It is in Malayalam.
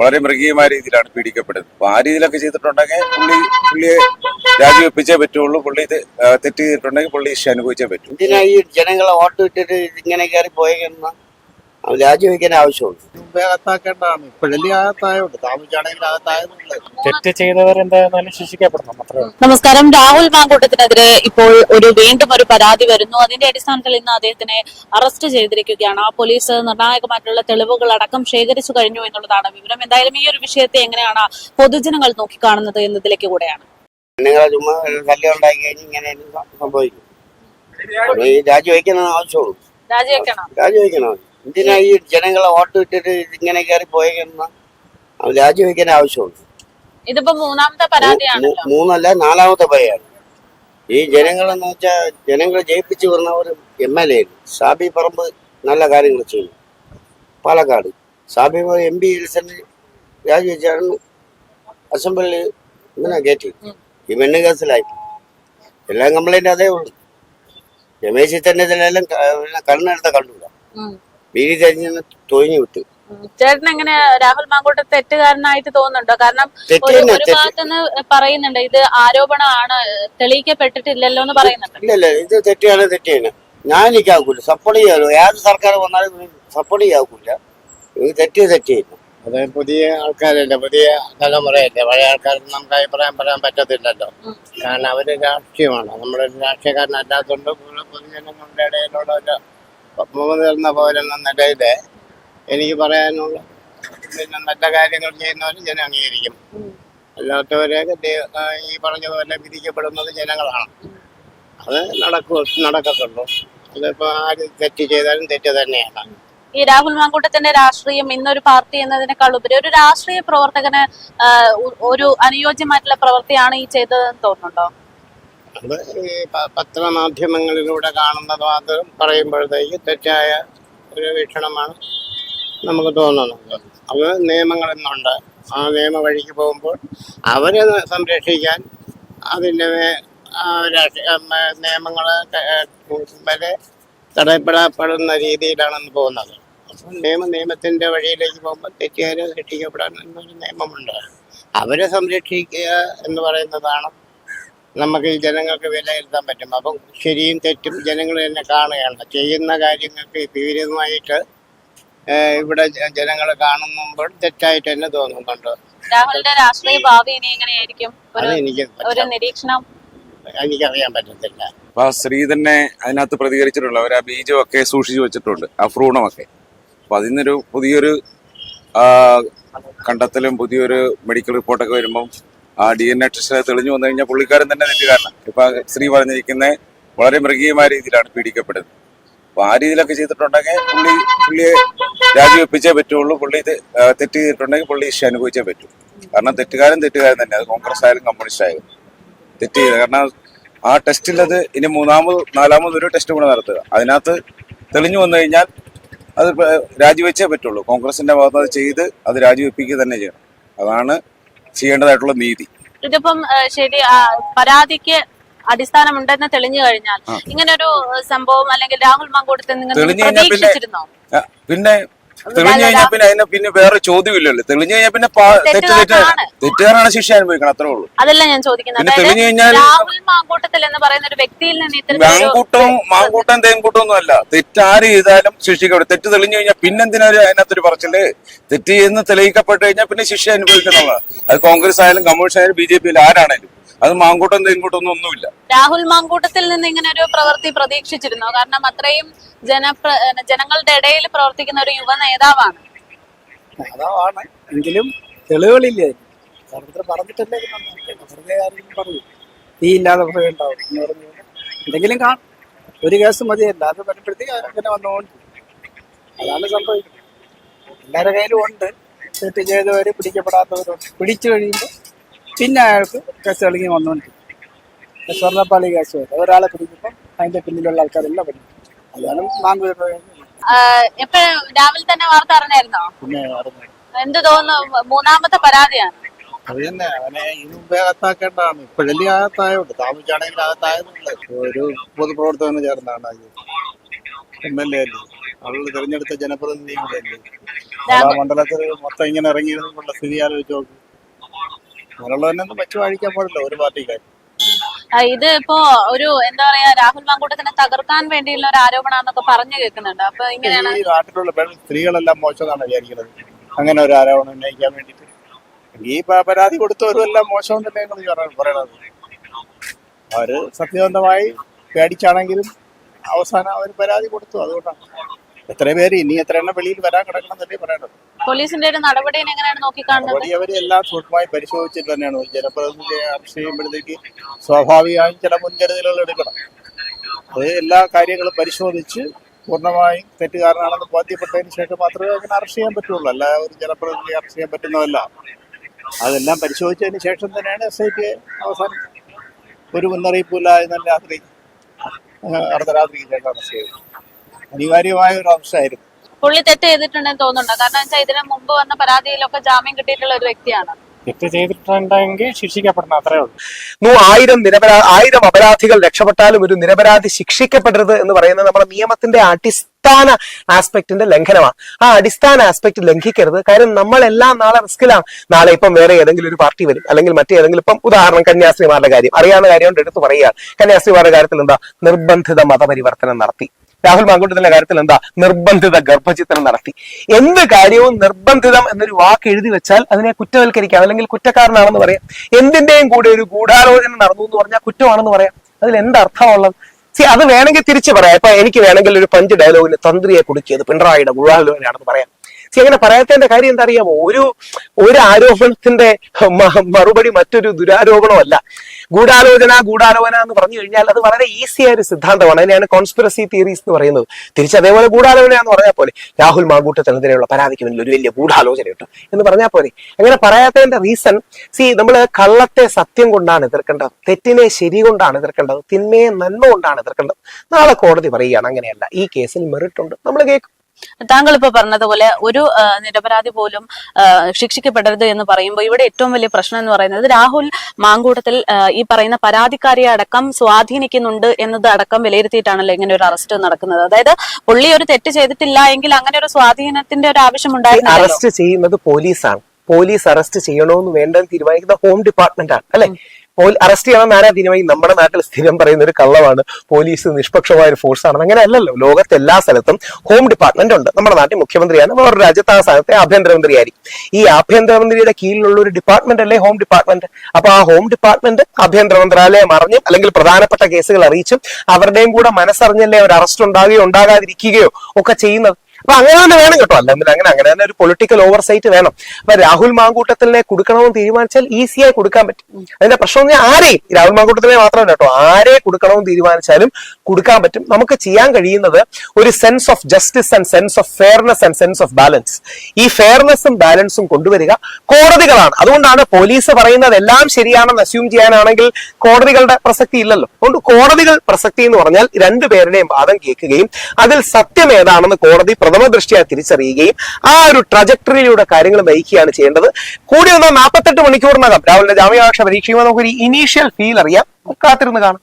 വളരെ മൃഗീയമായ രീതിയിലാണ് പീഡിക്കപ്പെടുന്നത്. അപ്പൊ ആ രീതിയിലൊക്കെ ചെയ്തിട്ടുണ്ടെങ്കിൽ പുള്ളി പുള്ളിയെ രാജിവെപ്പിച്ചേ പറ്റുള്ളൂ. പുള്ളി ഇത് തെറ്റ് ചെയ്തിട്ടുണ്ടെങ്കിൽ പുള്ളി ശിക്ഷ അനുഭവിച്ചേ പറ്റൂ. ഈ ജനങ്ങളെ വോട്ട് ഇട്ടിട്ട് ഇങ്ങനെ കയറി പോയെന്ന രാജിവെക്കാൻ ആവശ്യമുണ്ട്. മുമ്പേ അകത്താക്കേണ്ടതാണ്. ഇപ്പോഴല്ലേ അകത്തായുണ്ട് താമസിച്ചാണെങ്കിൽ അകത്തായതുള്ളത് തെറ്റ് ചെയ്തവർ ശിക്ഷിക്കപ്പെടണം അത്രേ നമസ്കാരം. രാഹുൽ മാങ്കൂട്ടത്തിനെതിരെ ഇപ്പോൾ ഒരു വീണ്ടും ഒരു പരാതി വരുന്നു. അതിന്റെ അടിസ്ഥാനത്തിൽ ഇന്ന് അദ്ദേഹത്തിനെ അറസ്റ്റ് ചെയ്തിരിക്കുകയാണ്. ആ പോലീസ് നിർണായകമായിട്ടുള്ള തെളിവുകൾ അടക്കം ശേഖരിച്ചു കഴിഞ്ഞു എന്നുള്ളതാണ് വിവരം. എന്തായാലും ഈ ഒരു വിഷയത്തെ എങ്ങനെയാണ് പൊതുജനങ്ങൾ നോക്കിക്കാണുന്നത് എന്നതിലേക്ക് കൂടെയാണ്. ചുമ്മാ കഴിഞ്ഞ് ഇങ്ങനെ സംഭവിക്കും. രാജിവെക്കണം ആവശ്യമുള്ളൂ. രാജിവെക്കണം. രാജിവെക്കണം. എന്തിനാ ഈ ജനങ്ങളെ വോട്ട് വിട്ടിട്ട് ഇങ്ങനെ കയറി പോയെന്ന രാജിവെക്കാൻ ആവശ്യമുണ്ട്. ഇതിപ്പോ മൂന്നാമത്തെ പരാതിയാണ് മൂന്നല്ല നാലാമത്തെ പരാതിയാണ് ഈ ജനങ്ങളെന്ന് വെച്ചാൽ ജനങ്ങളെ ജയിപ്പിച്ചു വരുന്ന ഒരു എം എൽ എ സാബി പറമ്പ് നല്ല കാര്യങ്ങൾ ചെയ്യും. പാലക്കാട്. ഷാബി എം പി ഇലക്ഷന് രാജിവെച്ചാണ് അസംബ്ലിയിൽ ഇങ്ങനെ കയറ്റി ഈ പെണ്ണ് കേസിലായി. എല്ലാം കംപ്ലൈന്റ് അതേ ഉള്ളൂ. രമേശ് തന്നെ ഇതിലെല്ലാം കണ്ണെടുത്ത കണ്ടൂല. ഉം. വീതി തെരഞ്ഞു തൊഴിഞ്ഞു വിട്ടു. ചേട്ടൻ എങ്ങനെ രാഹുൽ മാങ്കോട്ട് തെറ്റുകാരനായിട്ട് തോന്നുന്നുണ്ടോ? കാരണം ഒരു തന്നെ ഭാഗത്തുനിന്ന് പറയുന്നുണ്ട് ഇത് ആരോപണമാണ് തെളിയിക്കപ്പെട്ടിട്ടില്ലല്ലോ എന്ന് പറയുന്നുണ്ട്. ഇല്ലല്ല ഇത് തെറ്റാണ് തെറ്റാണ് ഞാൻ എനിക്കാക്കൂല സപ്പോർട്ട് ചെയ്യാലോ. ഏത് സർക്കാർ വന്നാലും സപ്പോർട്ട് ചെയ്യാക്കൂല ഇത് തെറ്റ് തെറ്റിയില്ല അത് പുതിയ ആൾക്കാരല്ലേ പുതിയ തലമുറയല്ലേ പഴയ ആൾക്കാർക്ക് നമുക്ക് അഭിപ്രായം പറയാൻ പറ്റത്തില്ലല്ലോ. കാരണം അവർ രാഷ്ട്രീയമാണ്. നമ്മുടെ രാഷ്ട്രീയക്കാരനല്ലാത്തതുകൊണ്ട് പൊതു- പൊതുജനങ്ങളുടെ ഇടയിലുള്ള ഒരു മുതിർന്ന പൗരൻ എന്ന നിലയിൽ എനിക്ക് പറയാനുള്ള പിന്നെ നല്ല കാര്യങ്ങൾ ചെയ്യുന്നവരും ജനം അംഗീകരിക്കും. അല്ലാത്തവരെയൊക്കെ ദൈവ- പറഞ്ഞ ഈ പറഞ്ഞതുപോലെ വിധിക്കപ്പെടുന്നത് ജനങ്ങളാണ്. അത് നടക്കൂ നടക്കത്തുള്ളൂ. അതിപ്പോ ആര് തെറ്റ് ചെയ്താലും തെറ്റ് തന്നെയാണ്. ഈ രാഹുൽ മാങ്കൂട്ടത്തിന്റെ രാഷ്ട്രീയം ഇന്നൊരു പാർട്ടി എന്നതിനേക്കാൾ ഉപരി ഒരു രാഷ്ട്രീയ പ്രവർത്തകന് ഒരു അനുയോജ്യമായിട്ടുള്ള പ്രവൃത്തിയാണ് ഈ ചെയ്തതെന്ന് തോന്നുന്നുണ്ടോ? അത് ഈ പത്രമാധ്യമങ്ങളിലൂടെ കാണുന്നതും അത് പറയുമ്പോഴത്തേക്ക് തെറ്റായ ഒരു വീക്ഷണമാണ് നമുക്ക് തോന്നുന്നത്. അത് നിയമങ്ങളെന്നുണ്ട്. ആ നിയമ വഴിക്ക് പോകുമ്പോൾ അവരെ സംരക്ഷിക്കാൻ അതിന്റെ നിയമങ്ങളെ വരെ തടയപ്പെടപ്പെടുന്ന രീതിയിലാണെന്ന് പോകുന്നത് അപ്പം നിയമ നിയമത്തിന്റെ വഴിയിലേക്ക് പോകുമ്പോൾ തെറ്റുകാരെ ശിക്ഷിക്കപ്പെടാൻ എന്നൊരു നിയമമുണ്ട്. അവരെ സംരക്ഷിക്കുക എന്ന് പറയുന്നതാണ് നമുക്ക് ഈ ജനങ്ങൾക്ക് വിലയിരുത്താൻ പറ്റും. അപ്പം ശരിയും തെറ്റും ജനങ്ങൾ തന്നെ കാണുകയാണ്. ചെയ്യുന്ന കാര്യങ്ങൾക്ക് വിപരീതമായിട്ട് ഇവിടെ ജനങ്ങൾ കാണുമ്പോൾ തെറ്റായിട്ട് തന്നെ തോന്നുന്നുണ്ട്. രാഹുലിന്റെ രാഷ്ട്രീയ ഭാവി ഇനി എങ്ങനെയായിരിക്കും? ഒരു നിരീക്ഷണം? എനിക്കറിയാൻ പറ്റത്തില്ല. അപ്പൊ ആ സ്ത്രീ തന്നെ അതിനകത്ത് പ്രതികരിച്ചിട്ടുള്ള അവർ ആ ബീജമൊക്കെ സൂക്ഷിച്ചു വെച്ചിട്ടുണ്ട്. ആ ഭ്രൂണമൊക്കെ. അപ്പൊ അതിൽ നിന്നൊരു പുതിയൊരു കണ്ടെത്തലും പുതിയൊരു മെഡിക്കൽ റിപ്പോർട്ടൊക്കെ വരുമ്പം ആ ഡി എൻ എ ടെസ്റ്റ് തെളിഞ്ഞു വന്നു കഴിഞ്ഞാൽ പുള്ളിക്കാരൻ തന്നെ തെറ്റുകാരനാണ് ഇപ്പൊ സ്ത്രീ പറഞ്ഞിരിക്കുന്നത് വളരെ മൃഗീയമായ രീതിയിലാണ് പീഡിക്കപ്പെടുന്നത്. അപ്പൊ ആ രീതിയിലൊക്കെ ചെയ്തിട്ടുണ്ടെങ്കിൽ പുള്ളി പുള്ളിയെ രാജിവെപ്പിച്ചേ പറ്റുള്ളൂ. പുള്ളി തെറ്റ് ചെയ്തിട്ടുണ്ടെങ്കിൽ പുള്ളി ശിക്ഷ അനുഭവിച്ചേ പറ്റൂ. കാരണം തെറ്റുകാരൻ തെറ്റുകാരൻ തന്നെ. അത് കോൺഗ്രസ് ആയാലും കമ്മ്യൂണിസ്റ്റ് ആയാലും തെറ്റ് ചെയ്ത്. കാരണം ആ ടെസ്റ്റിലത് ഇനി മൂന്നാമത് നാലാമത് ഒരു ടെസ്റ്റ് കൂടെ നടത്തുക. അതിനകത്ത് തെളിഞ്ഞു വന്നു കഴിഞ്ഞാൽ അത് രാജിവെച്ചേ പറ്റുള്ളൂ. കോൺഗ്രസിന്റെ ഭാഗത്ത് അത് ചെയ്ത് അത് രാജിവെപ്പിക്കുക തന്നെ ചെയ്യണം. അതാണ് ചെയ്യേണ്ടതായിട്ടുള്ള നീതി. ഇതിപ്പം ശരി പരാതിക്ക് അടിസ്ഥാനമുണ്ടെന്ന് തെളിഞ്ഞു കഴിഞ്ഞാൽ ഇങ്ങനൊരു ഒരു സംഭവം അല്ലെങ്കിൽ രാഹുൽ മാങ്കൂട്ടത്തിൽ നിങ്ങൾ പ്രതീക്ഷിച്ചിരുന്നോ? പിന്നെ തെളിഞ്ഞു കഴിഞ്ഞാൽ പിന്നെ അതിന് പിന്നെ വേറെ ചോദ്യമില്ലല്ലോ. തെളിഞ്ഞു കഴിഞ്ഞാൽ പിന്നെ തെറ്റ് തെറ്റ്. തെറ്റുകാരാണ് ശിക്ഷ അനുഭവിക്കണം അത്രേ ഉള്ളൂ. അതല്ല ഞാൻ ചോദിക്കുന്നത്. തെളിഞ്ഞു കഴിഞ്ഞാൽ രാഹുൽ മാങ്കൂട്ടത്തിൽ എന്ന് പറയുന്ന ഒരു വ്യക്തിയിൽ നിന്ന് ഇത്തരത്തിലൊരു മാങ്കൂട്ടവും മാങ്കൂട്ടം തേൻകൂട്ടം ഒന്നും അല്ല. തെറ്റാര് ചെയ്താലും ശിക്ഷിക്കപ്പെടും. തെറ്റ് തെളിഞ്ഞു കഴിഞ്ഞാൽ പിന്നെന്തിനാ അതിനകത്തൊരു പറച്ചിൽ? തെറ്റ് ചെയ്യുന്ന തെളിയിക്കപ്പെട്ട് കഴിഞ്ഞാൽ പിന്നെ ശിക്ഷ അനുഭവിക്കുന്നതാണ് അത് കോൺഗ്രസ് ആയാലും കമ്മ്യൂണിസ്റ്റ് ആയാലും ബി ജെ പി ആരാണേലും. അത് മാങ്കൂട്ടം തേങ്കൂട്ടം ഒന്നും ഒന്നുമില്ല. രാഹുൽ മാങ്കൂട്ടത്തിൽ നിന്ന് ഇങ്ങനെ ഒരു പ്രവൃത്തി പ്രതീക്ഷിച്ചിരുന്നോ? കാരണം അത്രയും ജനപ്ര ജനങ്ങളുടെ ഇടയിൽ പ്രവർത്തിക്കുന്ന ഒരു യുവ നേതാവാണ്. നേതാവാണ്. എങ്കിലും തെളിവുകളില്ലേ. പറഞ്ഞിട്ടല്ലേ. വെറുതെ ആരെങ്കിലും പറയും തീ ഇല്ലാതെ പുക ഉണ്ടാവും എന്ന് പറഞ്ഞു എന്തെങ്കിലും കാണും. ഒരു കേസ് മതിയല്ല. അത് വരുമ്പോഴത്തേക്ക് അങ്ങനെ വന്നുകൊണ്ട് അതാണ് സംഭവിക്കുന്നത്. എല്ലാവരുടെ കയ്യിലും ഉണ്ട്. തെറ്റ് ചെയ്തവര് പിടിക്കപ്പെടാത്തവരുണ്ട്. പിടിച്ചു കഴിയുമ്പോൾ പിന്നെ അയാൾക്ക് കേസ് തെളിഞ്ഞ് വന്നുകൊണ്ടിരിക്കും സ്വർണപ്പാളി കേസ് വരും ഒരാളെ പിടിക്കുമ്പോൾ അതിന്റെ പിന്നിലുള്ള ആൾക്കാരെല്ലാം പിടിക്കും. അതാണ് മാങ്ക് രാവിലെ തന്നെ വാർത്ത അറിഞ്ഞായിരുന്നോ? പിന്നെ എന്ത് തോന്നുന്നു? മൂന്നാമത്തെ പരാതിയാണ്. അത് തന്നെ. അവനെ ഇതിനു മുമ്പേ അകത്താക്കേണ്ടതാണ്. ഇപ്പോഴല്ലേ അകത്തായുണ്ട്. താമസിച്ചാണെങ്കിൽ അകത്തായതുള്ളത് ഒരു പൊതുപ്രവർത്തകന് ചേർന്നാണ് എം എൽ എ അല്ലേ? അവൾ തിരഞ്ഞെടുത്ത ജനപ്രതിനിധികളല്ലേ മണ്ഡലത്തിൽ മൊത്തം ഇങ്ങനെ ഇറങ്ങിയിരുന്നുള്ള സ്ഥിതി ആലോചിച്ച് നോക്ക്. അങ്ങനെയുള്ളതിനൊന്നും വെച്ച് വാഴിക്കാൻ പാടില്ല ഒരു പാർട്ടിക്കാർ ഇത് ഇപ്പോ ഒരു എന്താ പറയാ രാഹുൽ മാങ്കൂട്ടത്തിനെ തകർക്കാൻ വേണ്ടിയുള്ള ഒരു ആരോപണമാണെന്നൊക്കെ പറഞ്ഞു കേൾക്കുന്നുണ്ട്. അപ്പൊ ഇങ്ങനെയാണ് ഈ നാട്ടിലുള്ള പെൺ സ്ത്രീകളെല്ലാം മോശമെന്നാണ് വിചാരിക്കുന്നത്. അങ്ങനെ ഒരു ആരോപണം ഉന്നയിക്കാൻ വേണ്ടിട്ട് ഈ പരാതി കൊടുത്തവരുമെല്ലാം മോശം തന്നെയാണ് പറയണത്. അവർ സത്യസന്ധമായി പേടിച്ചാണെങ്കിലും അവസാനം അവർ പരാതി കൊടുത്തു. അതുകൊണ്ടാണ്. എത്ര പേര് ഇനി എത്ര എണ്ണം വെളിയിൽ വരാൻ കിടക്കണം എന്നല്ലേ പറയണത്? പോലീസിന്റെ ഒരു നടപടി എങ്ങനെയാണ് നോക്കിക്കാണുന്നത്? എല്ലാം സൂക്ഷ്മമായി പരിശോധിച്ചിട്ട് തന്നെയാണ്. ജനപ്രതിനിധിയെ അറസ്റ്റ് ചെയ്യുമ്പോഴത്തേക്ക് സ്വാഭാവികമായും ചില മുൻകരുതലുകൾ എടുക്കണം. അത് എല്ലാ കാര്യങ്ങളും പരിശോധിച്ച് പൂർണമായും തെറ്റുകാരനാണെന്ന് ബോധ്യപ്പെട്ടതിന് ശേഷം മാത്രമേ അങ്ങനെ അറസ്റ്റ് ചെയ്യാൻ പറ്റുള്ളൂ. അല്ല ഒരു ജനപ്രതിനിധി അറസ്റ്റ് ചെയ്യാൻ പറ്റുന്നതല്ല. അതെല്ലാം പരിശോധിച്ചതിന് ശേഷം തന്നെയാണ് എസ് ഐ ടി അവസാനം ഒരു മുന്നറിയിപ്പില്ല എന്നല്ല രാത്രി അർദ്ധരാത്രിക്ക് ശേഷം അറസ്റ്റ് ചെയ്തത് അനിവാര്യമായ ഒരു അവസ്ഥയായിരുന്നു പുള്ളി തെറ്റ് ചെയ്തിട്ടുണ്ടെന്ന് തോന്നുന്നുണ്ടോ. കാരണം വെച്ചാൽ ഇതിന് മുമ്പ് വന്ന പരാതിയിലൊക്കെ ജാമ്യം കിട്ടിയിട്ടുള്ള ഒരു വ്യക്തിയാണ്. തെറ്റ് ചെയ്തിട്ടുണ്ടെങ്കിൽ ശിക്ഷിക്കപ്പെടണം അത്രേ ഉള്ളൂ. ആയിരം നിരപരാ ആയിരം അപരാധികൾ രക്ഷപ്പെട്ടാലും ഒരു നിരപരാധി ശിക്ഷിക്കപ്പെടരുത് എന്ന് പറയുന്നത് നമ്മുടെ നിയമത്തിന്റെ അടിസ്ഥാന ആസ്പെക്ടിന്റെ ലംഘനമാണ്. ആ അടിസ്ഥാന ആസ്പെക്ട് ലംഘിക്കരുത്. കാര്യം നമ്മളെല്ലാം നാളെ റിസ്കിലാണ് നാളെ ഇപ്പം വേറെ ഏതെങ്കിലും ഒരു പാർട്ടി വരും. അല്ലെങ്കിൽ മറ്റേതെങ്കിലും ഇപ്പം ഉദാഹരണം കന്യാസ്ത്രീമാരുടെ കാര്യം. അറിയാവുന്ന കാര്യം കൊണ്ട് എടുത്തു പറയുക കന്യാസ്ത്രീമാരുടെ കാര്യത്തിൽ എന്താ? നിർബന്ധിത മതപരിവർത്തനം നടത്തി. രാഹുൽ മാങ്കൂട്ടത്തിന്റെ കാര്യത്തിൽ എന്താ? നിർബന്ധിത ഗർഭചിത്രം നടത്തി. എന്ത് കാര്യവും നിർബന്ധിതം എന്നൊരു വാക്ക് എഴുതി വെച്ചാൽ അതിനെ കുറ്റവൽക്കരിക്കാം. അല്ലെങ്കിൽ കുറ്റക്കാരനാണെന്ന് പറയാം. എന്തിന്റെയും കൂടെ ഒരു ഗൂഢാലോചന നടന്നു എന്ന് പറഞ്ഞാൽ കുറ്റമാണെന്ന് പറയാം. അതിൽ എന്തർത്ഥമുള്ളത് സി അത് വേണമെങ്കിൽ തിരിച്ചു പറയാം. ഇപ്പൊ എനിക്ക് വേണമെങ്കിൽ ഒരു പഞ്ച് ഡയലോഗിന് തന്ത്രിയെ കുടുക്കിയത് പിണറായിയുടെ ഗൂഢാലോചനയാണെന്ന് പറയാം. സി അങ്ങനെ പറയാത്തതിന്റെ കാര്യം എന്താ അറിയാമോ ഒരു ഒരു ആരോപണത്തിന്റെ മറുപടി മറ്റൊരു ദുരാരോപണമല്ല. ഗൂഢാലോചന ഗൂഢാലോചന എന്ന് പറഞ്ഞു കഴിഞ്ഞാൽ അത് വളരെ ഈസി ആയ ഒരു സിദ്ധാന്തമാണ്. അതിനെയാണ് കോൺസ്പിറസി തിയറീസ് എന്ന് പറയുന്നത്. തിരിച്ച് അതേപോലെ ഗൂഢാലോചന എന്ന് പറഞ്ഞാൽ പോലെ രാഹുൽ മാങ്കൂട്ടത്തിനെതിരെയുള്ള പരാതിക്ക് മുന്നിൽ ഒരു വലിയ ഗൂഢാലോചന കിട്ടും എന്ന് പറഞ്ഞാൽ പോലെ അങ്ങനെ പറയാത്തതിന്റെ റീസൺ സി നമ്മൾ കള്ളത്തെ സത്യം കൊണ്ടാണ് എതിർക്കേണ്ടത് തെറ്റിനെ ശരി കൊണ്ടാണ് എതിർക്കേണ്ടത് തിന്മയെ നന്മ കൊണ്ടാണ് എതിർക്കേണ്ടത്. നാളെ കോടതി പറയുകയാണ് അങ്ങനെയല്ല. ഈ കേസിൽ മെറിറ്റ് ഉണ്ട്. നമ്മൾ കേൾക്കും. താങ്കൾ ഇപ്പോൾ പറഞ്ഞതുപോലെ ഒരു നിരപരാധി പോലും ശിക്ഷിക്കപ്പെടരുത് എന്ന് പറയുമ്പോൾ ഇവിടെ ഏറ്റവും വലിയ പ്രശ്നം എന്ന് പറയുന്നത് രാഹുൽ മാങ്കൂട്ടത്തിൽ ഈ പറയുന്ന പരാതിക്കാരിയെ അടക്കം സ്വാധീനിക്കുന്നുണ്ട് എന്നത് അടക്കം വിലയിരുത്തിയിട്ടാണല്ലോ ഇങ്ങനെ ഒരു അറസ്റ്റ് നടക്കുന്നത്. അതായത് പുള്ളി ഒരു തെറ്റ് ചെയ്തിട്ടില്ല എങ്കിൽ അങ്ങനെ ഒരു സ്വാധീനത്തിന്റെ ഒരു ആവശ്യം ഉണ്ടായിരുന്നു അറസ്റ്റ് ചെയ്യുന്നത് പോലീസാണ്. പോലീസ് അറസ്റ്റ് ചെയ്യണമെന്ന് വേണ്ടെന്ന് തീരുമാനിക്കുന്ന ഹോം ഡിപ്പാർട്ട്മെന്റ് ആണ് അല്ലെ അറസ്റ്റ് ചെയ്യണം ആരാ ദിനമായി നമ്മുടെ നാട്ടിൽ സ്ഥിരം പറയുന്ന ഒരു കള്ളമാണ് പോലീസ് നിഷ്പക്ഷമായ ഒരു ഫോഴ്സ് ആണ്. അങ്ങനെ അല്ലല്ലോ. ലോകത്തെ എല്ലാ സ്ഥലത്തും ഹോം ഡിപ്പാർട്ട്മെന്റ് ഉണ്ട്. നമ്മുടെ നാട്ടിൽ മുഖ്യമന്ത്രിയാണ്. വേറൊരു രാജ്യത്ത് ആ സ്ഥാനത്തെ ആഭ്യന്തരമന്ത്രിയായിരിക്കും ഈ ആഭ്യന്തരമന്ത്രിയുടെ കീഴിലുള്ള ഒരു ഡിപ്പാർട്ട്മെന്റ് അല്ലേ ഹോം ഡിപ്പാർട്ട്മെന്റ് അപ്പൊ ആ ഹോം ഡിപ്പാർട്ട്മെന്റ് ആഭ്യന്തര മന്ത്രാലയം അറിഞ്ഞും അല്ലെങ്കിൽ പ്രധാനപ്പെട്ട കേസുകൾ അറിയിച്ചും അവരുടെയും കൂടെ മനസ്സറിഞ്ഞല്ലേ ഒരു അറസ്റ്റ് ഉണ്ടാകുകയോ ഉണ്ടാകാതിരിക്കുകയോ ഒക്കെ ചെയ്യുന്നത്? അപ്പൊ അങ്ങനെ തന്നെ വേണം കേട്ടോ. അല്ലെങ്കിൽ അങ്ങനെ അങ്ങനെ തന്നെ ഒരു പൊളിറ്റിക്കൽ ഓവർസൈറ്റ് വേണം. അപ്പൊ രാഹുൽ മാങ്കൂട്ടത്തിനെ കൊടുക്കണമെന്ന് തീരുമാനിച്ചാൽ ഈസിയായി കൊടുക്കാൻ പറ്റും. അതിന്റെ പ്രശ്നം എന്ന് ആരെയും രാഹുൽ മാങ്കൂട്ടത്തിനെ മാത്രമല്ല കേട്ടോ ആരെ കൊടുക്കണമെന്ന് തീരുമാനിച്ചാലും കൊടുക്കാൻ പറ്റും. നമുക്ക് ചെയ്യാൻ കഴിയുന്നത് ഒരു sense of justice and sense of fairness and sense of balance ഈ ഫെയർനെസ്സും ബാലൻസും കൊണ്ടുവരിക കോടതികളാണ്. അതുകൊണ്ടാണ് പോലീസ് പറയുന്നത് എല്ലാം ശരിയാണെന്ന് അസ്യൂം ചെയ്യാനാണെങ്കിൽ കോടതികളുടെ പ്രസക്തി ഇല്ലല്ലോ. അതുകൊണ്ട് കോടതികൾ പ്രസക്തി എന്ന് പറഞ്ഞാൽ രണ്ടുപേരുടെയും വാദം കേൾക്കുകയും അതിൽ സത്യം ഏതാണെന്ന് കോടതി പ്രഥമ ദൃഷ്ടിയായി തിരിച്ചറിയുകയും ആ ഒരു ട്രജക്ടറിയിലൂടെ കാര്യങ്ങൾ നയിക്കുകയാണ് ചെയ്യേണ്ടത്. കൂടി വന്നാൽ നാൽപ്പത്തെട്ട് മണിക്കൂറിനകം രാവിലെ ജാമ്യാപേക്ഷ പരീക്ഷയുമ്പോൾ നമുക്കൊരു ഇനീഷ്യൽ ഫീൽ അറിയാം. കാത്തിരുന്ന് കാണാം.